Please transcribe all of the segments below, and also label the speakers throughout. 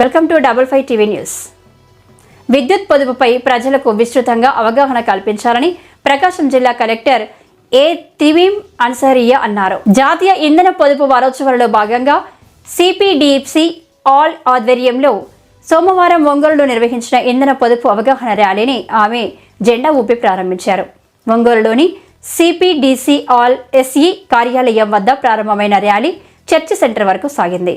Speaker 1: Welcome to double five TV news. విద్యుత్ పొదుపుపై ప్రజలకు విస్తృతంగా అవగాహన కల్పించాలని ప్రకాశం జిల్లా కలెక్టర్ ఏ తివీం అన్సరియా అన్నారు. జాతీయ ఇంధన పొదుపు వారోత్సవాలలో భాగంగా సిపిడిఎఫ్సి ఆల్ ఆధ్వర్యంలో సోమవారం ఒంగోలులో నిర్వహించిన ఇంధన పొదుపు అవగాహన ర్యాలీని ఆమె జెండా ఊపి ప్రారంభించారు. ఒంగోలులోని సిపిడిసి ఆల్ ఎస్ఈ కార్యాలయం వద్ద ప్రారంభమైన ర్యాలీ చర్చ్ సెంటర్ వరకు సాగింది.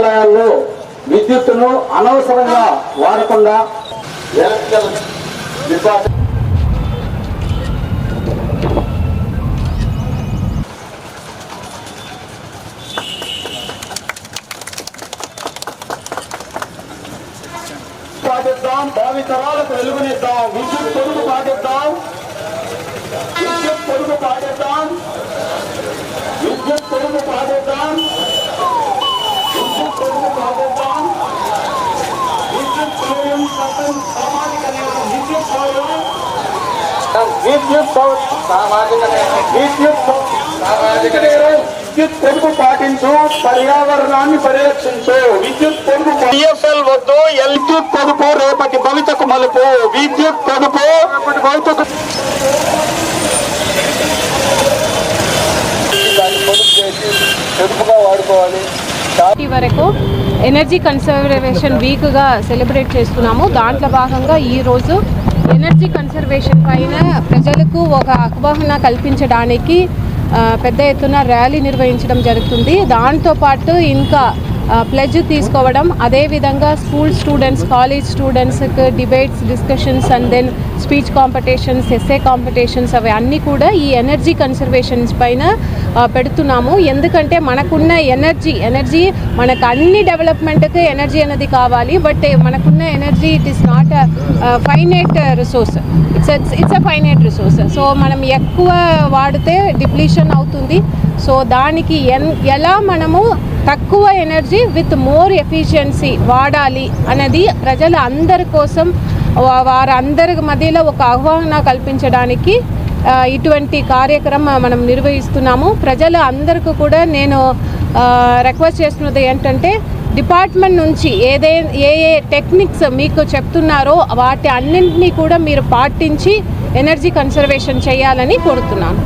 Speaker 2: ఆలయాల్లో విద్యుత్తును అనవసరంగా వాడకుండా ఎలక్ట్రికల్ డిపార్ట్మెంట్ పాటిద్దాం భావితరాలకు వెలుగునిద్దాం. విద్యుత్ పొదుపు పాటిద్దాం. విద్యుత్ పొదుపు పాటిద్దాం. విద్యుత్ పొదుపు పాటిద్దాం విద్యుత్ పొదుపు పాటిద్దాం విద్యుత్ సౌర్యం చట్టం సామాజిక నేరం విద్యుత్ సౌర్యం విద్యుత్ సౌ- విద్యుత్ సామాజిక నేరం విద్యుత్ పొదుపు పాటించు పర్యావరణాన్ని పరిరక్షించు విద్యుత్ పొదుపు పిఎఫ్ఎల్ వద్దు విద్యుత్ పొదుపు రేపటి భవితకు మలుపు. విద్యుత్ పొదుపు రేపటి భవితకు పొదుపు చేసి పొదుపుగా వాడుకోవాలి
Speaker 3: ఇప్పటి వరకు ఎనర్జీ కన్సర్వేషన్ వీక్గా సెలబ్రేట్ చేస్తున్నాము. దాంట్లో భాగంగా ఈరోజు ఎనర్జీ కన్సర్వేషన్ పైన ప్రజలకు ఒక అవగాహన కల్పించడానికి పెద్ద ఎత్తున ర్యాలీ నిర్వహించడం జరుగుతుంది. దాంతోపాటు ఇంకా ప్లెజ్ తీసుకోవడం. అదేవిధంగా స్కూల్ స్టూడెంట్స్ కాలేజ్ స్టూడెంట్స్కి debates discussions and then speech competitions essay competitions అవి అన్నీ కూడా ఈ ఎనర్జీ కన్సర్వేషన్స్ పైన పెడుతున్నాము. ఎందుకంటే మనకున్న ఎనర్జీ ఎనర్జీ మనకు అన్ని డెవలప్మెంట్కి ఎనర్జీ అనేది కావాలి. బట్ మనకున్న energy it is not finite resource it's it's a finite resource so మనం ఎక్కువ వాడితే డిప్లీషన్ అవుతుంది. సో దానికి ఎన్ ఎలా మనము తక్కువ ఎనర్జీ విత్ మోర్ ఎఫిషియన్సీ వాడాలి అనేది ప్రజల అందరి కోసం వారందరి మధ్యలో ఒక అవగాహన కల్పించడానికి ఇటువంటి కార్యక్రమం మనం నిర్వహిస్తున్నాము. ప్రజల అందరికీ కూడా నేను రిక్వెస్ట్ చేస్తున్నది ఏంటంటే డిపార్ట్మెంట్ నుంచి ఏదే ఏ ఏ టెక్నిక్స్ మీకు చెప్తున్నారో వాటి అన్నింటినీ కూడా మీరు పాటించి ఎనర్జీ కన్సర్వేషన్ చేయాలని కోరుతున్నాను.